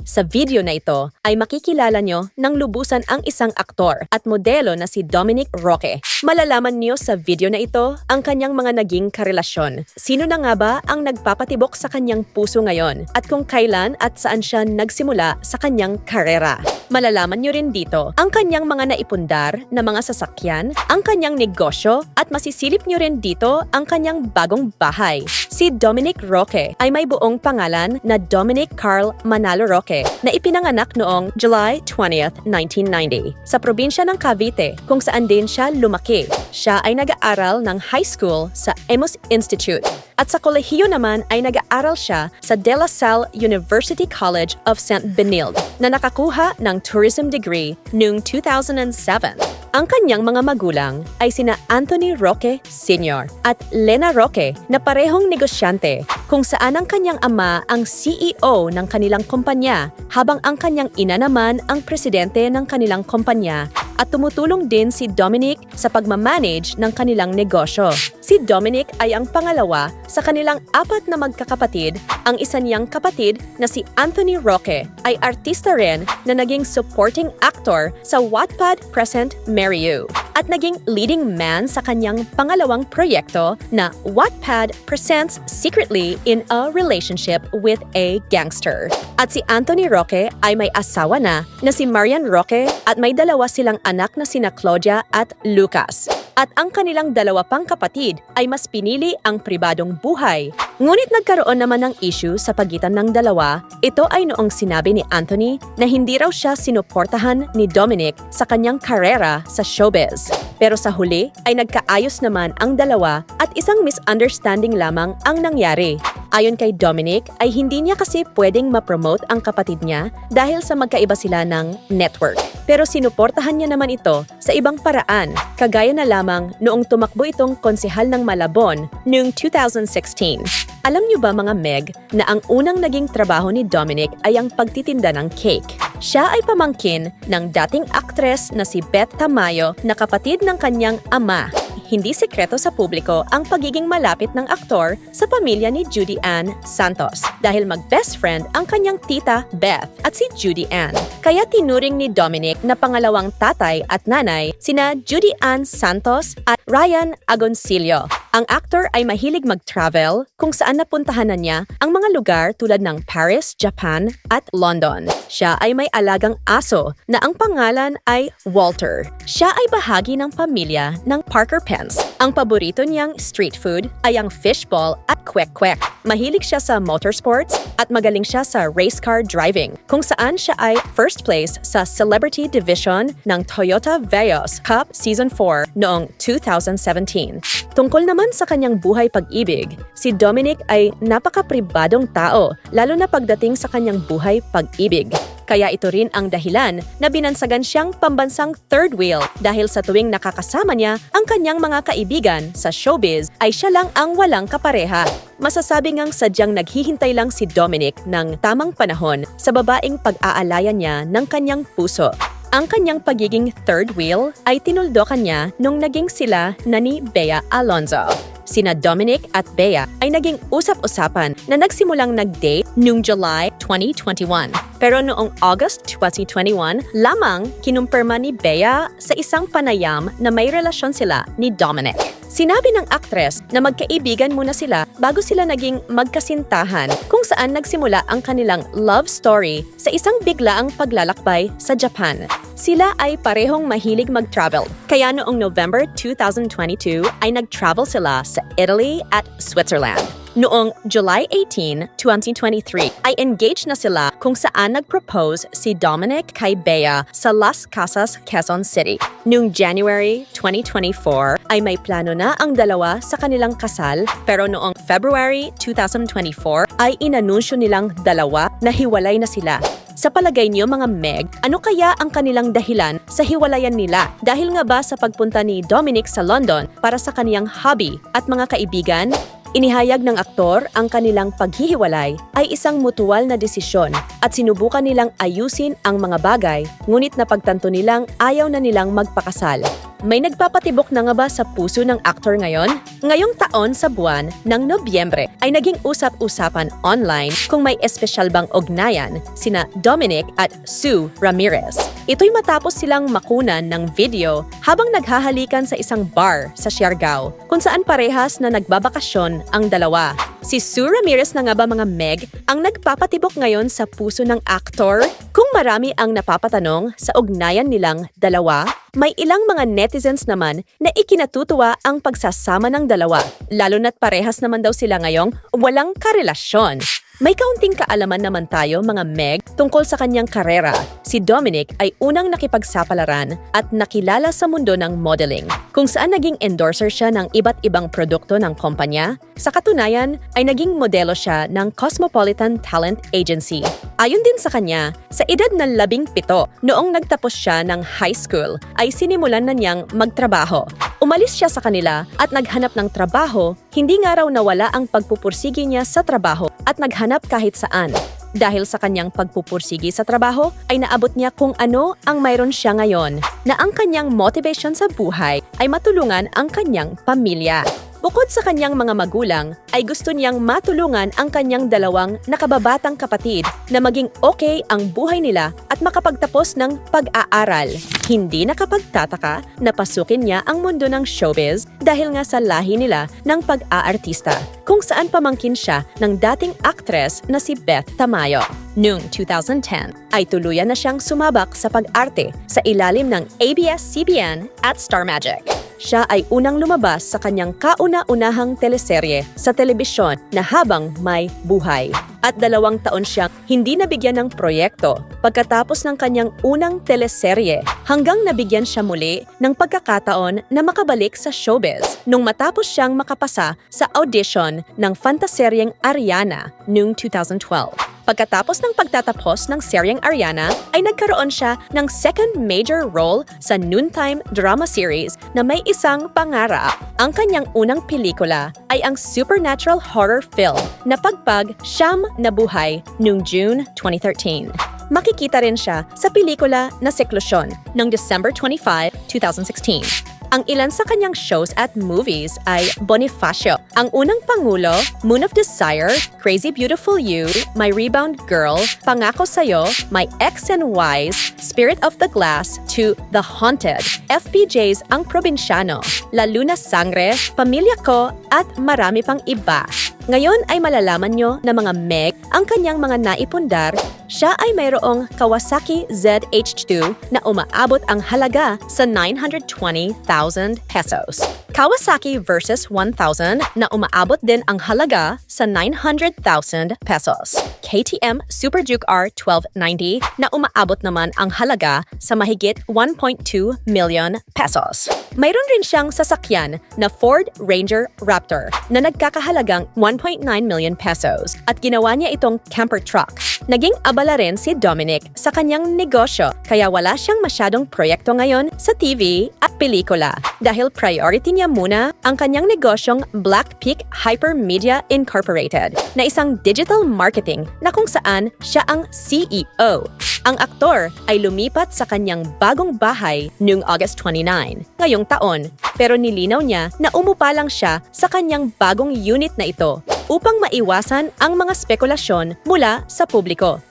Sa video na ito ay makikilala nyo ng lubusan ang isang aktor at modelo na si Dominic Roque. Malalaman nyo sa video na ito ang kanyang mga naging karelasyon. Sino na nga ba ang nagpapatibok sa kanyang puso ngayon at kung kailan at saan siya nagsimula sa kanyang karera. Malalaman nyo rin dito ang kanyang mga naipundar na mga sasakyan, ang kanyang negosyo at masisilip nyo rin dito ang kanyang bagong bahay. Si Dominic Roque ay may buong pangalan na Dominic Carl Manalo Roque na ipinanganak noong July 20th, 1990 sa probinsya ng Cavite kung saan din siya lumaki. Siya ay nag-aaral ng high school sa Emos Institute at sa kolehiyo naman ay nag-aaral siya sa De La Salle University College of St. Benilde na nakakuha ng tourism degree noong 2007. Ang kanyang mga magulang ay sina Anthony Roque Sr. at Lena Roque na parehong negosyante kung saan ang kanyang ama ang CEO ng kanilang kumpanya habang ang kanyang ina naman ang presidente ng kanilang kumpanya at tumutulong din si Dominic sa pagmamanage ng kanilang negosyo. Si Dominic ay ang pangalawa sa kanilang apat na magkakapatid. Ang isa niyang kapatid na si Anthony Roque ay artista rin na naging supporting actor sa Wattpad Present Marry You at naging leading man sa kanyang pangalawang proyekto na Wattpad Presents Secretly in a Relationship with a Gangster. At si Anthony Roque ay may asawa na na si Marian Roque at may dalawa silang anak na sina Claudia at Lucas. At ang kanilang dalawa pang kapatid ay mas pinili ang pribadong buhay. Ngunit nagkaroon naman ng issue sa pagitan ng dalawa. Ito ay noong sinabi ni Anthony na hindi raw siya sinuportahan ni Dominic sa kanyang karera sa showbiz. Pero sa huli ay nagkaayos naman ang dalawa at isang misunderstanding lamang ang nangyari. Ayon kay Dominic ay hindi niya kasi pwedeng ma-promote ang kapatid niya dahil sa magkaiba sila ng network. Pero sinuportahan niya naman ito sa ibang paraan, kagaya na lamang noong tumakbo itong konsehal ng Malabon noong 2016. Alam niyo ba mga Meg na ang unang naging trabaho ni Dominic ay ang pagtitinda ng cake? Siya ay pamangkin ng dating aktres na si Beth Tamayo na kapatid ng kanyang ama hindi sekreto sa publiko ang pagiging malapit ng aktor sa pamilya ni Judy Ann Santos dahil mag-best friend ang kanyang tita Beth at si Judy Ann. Kaya tinuring ni Dominic na pangalawang tatay at nanay sina Judy Ann Santos at Ryan Agoncillo. Ang actor ay mahilig mag-travel kung saan napuntahan na niya ang mga lugar tulad ng Paris, Japan at London. Siya ay may alagang aso na ang pangalan ay Walter. Siya ay bahagi ng pamilya ng Parker Pence. Ang paborito niyang street food ay ang fishball at kwek-kwek. Mahilig siya sa motorsports at magaling siya sa race car driving kung saan siya ay first place sa Celebrity Division ng Toyota Veos Cup Season 4 noong 2017. Tungkol naman sa kanyang buhay pag-ibig, si Dominic ay napaka-pribadong tao, lalo na pagdating sa kanyang buhay pag-ibig. Kaya ito rin ang dahilan na binansagan siyang pambansang third wheel dahil sa tuwing nakakasama niya ang kanyang mga kaibigan sa showbiz ay siya lang ang walang kapareha. Masasabi ngang sadyang naghihintay lang si Dominic ng tamang panahon sa babaeng pag-aalayan niya ng kanyang puso. Ang kanyang pagiging third wheel ay tinuldokan niya nung naging sila na ni Bea Alonzo. Sina Dominic at Bea ay naging usap-usapan na nagsimulang nag-date noong July 2021. Pero noong August 2021, lamang kinumpirma ni Bea sa isang panayam na may relasyon sila ni Dominic. Sinabi ng aktres na magkaibigan muna sila bago sila naging magkasintahan kung saan nagsimula ang kanilang love story sa isang biglaang paglalakbay sa Japan. Sila ay parehong mahilig mag-travel. Kaya noong November 2022 ay nag-travel sila sa Italy at Switzerland. Noong July 18, 2023, ay engaged na sila kung saan nag-propose si Dominic kay Bea sa Las Casas, Quezon City. Noong January 2024, ay may plano na ang dalawa sa kanilang kasal pero noong February 2024 ay inanunsyo nilang dalawa na hiwalay na sila. Sa palagay niyo mga Meg, ano kaya ang kanilang dahilan sa hiwalayan nila? Dahil nga ba sa pagpunta ni Dominic sa London para sa kaniyang hobby at mga kaibigan? Inihayag ng aktor ang kanilang paghihiwalay ay isang mutual na desisyon at sinubukan nilang ayusin ang mga bagay ngunit napagtanto nilang ayaw na nilang magpakasal. May nagpapatibok na nga ba sa puso ng aktor ngayon? Ngayong taon sa buwan ng Nobyembre ay naging usap-usapan online kung may espesyal bang ugnayan sina Dominic at Sue Ramirez. Ito'y matapos silang makunan ng video habang naghahalikan sa isang bar sa Siargao kung saan parehas na nagbabakasyon ang dalawa. Si Sue Ramirez na nga ba mga Meg ang nagpapatibok ngayon sa puso ng aktor? Kung marami ang napapatanong sa ugnayan nilang dalawa, may ilang mga netizens naman na ikinatutuwa ang pagsasama ng dalawa, lalo na't parehas naman daw sila ngayong walang karelasyon. May kaunting kaalaman naman tayo mga Meg tungkol sa kanyang karera. Si Dominic ay unang nakipagsapalaran at nakilala sa mundo ng modeling, kung saan naging endorser siya ng iba't ibang produkto ng kumpanya. Sa katunayan, ay naging modelo siya ng Cosmopolitan Talent Agency. Ayon din sa kanya, sa edad ng labing pito, noong nagtapos siya ng high school, ay sinimulan na niyang magtrabaho. Umalis siya sa kanila at naghanap ng trabaho, hindi nga raw nawala ang pagpupursigi niya sa trabaho at naghanap kahit saan. Dahil sa kanyang pagpupursigi sa trabaho, ay naabot niya kung ano ang mayroon siya ngayon, na ang kanyang motivation sa buhay ay matulungan ang kanyang pamilya. Bukod sa kanyang mga magulang, ay gusto niyang matulungan ang kanyang dalawang nakababatang kapatid na maging okay ang buhay nila at makapagtapos ng pag-aaral. Hindi nakapagtataka na pasukin niya ang mundo ng showbiz dahil nga sa lahi nila ng pag-aartista, kung saan pamangkin siya ng dating aktres na si Beth Tamayo. Noong 2010, ay tuluyan na siyang sumabak sa pag-arte sa ilalim ng ABS-CBN at Star Magic. Siya ay unang lumabas sa kanyang kauna-unahang teleserye sa telebisyon na Habang May Buhay. At dalawang taon siyang hindi nabigyan ng proyekto pagkatapos ng kanyang unang teleserye hanggang nabigyan siya muli ng pagkakataon na makabalik sa showbiz nung matapos siyang makapasa sa audition ng fantaseryeng Ariana noong 2012. Pagkatapos ng pagtatapos ng seryeng Ariana, ay nagkaroon siya ng second major role sa noontime drama series na may isang pangarap. Ang kanyang unang pelikula ay ang supernatural horror film na Pagpag Siyam na Buhay noong June 2013. Makikita rin siya sa pelikula na Seklusyon noong December 25, 2016. Ang ilan sa kanyang shows at movies ay Bonifacio, ang unang pangulo, Moon of Desire, Crazy Beautiful You, My Rebound Girl, Pangako Sayo, My X and Y's, Spirit of the Glass, to The Haunted, FPJ's Ang Probinsyano, La Luna Sangre, Pamilya Ko, at marami pang iba. Ngayon ay malalaman nyo na mga Meg ang kanyang mga naipundar, siya ay mayroong Kawasaki ZH2 na umaabot ang halaga sa 920,000 pesos. Kawasaki versus 1,000 na umaabot din ang halaga sa 900,000 pesos. KTM Super Duke R 1290 na umaabot naman ang halaga sa mahigit 1.2 million pesos. Mayroon rin siyang sasakyan na Ford Ranger Raptor na nagkakahalagang 1.9 million pesos at ginawa niya itong camper truck. Naging abala rin si Dominic sa kanyang negosyo kaya wala siyang masyadong proyekto ngayon sa TV at pelikula dahil priority niya muna ang kanyang negosyong Black Peak Hypermedia Incorporated na isang digital marketing na kung saan siya ang CEO. Ang aktor ay lumipat sa kanyang bagong bahay noong August 29, ngayong taon, pero nilinaw niya na umupa lang siya sa kanyang bagong unit na ito upang maiwasan ang mga spekulasyon mula sa publiko.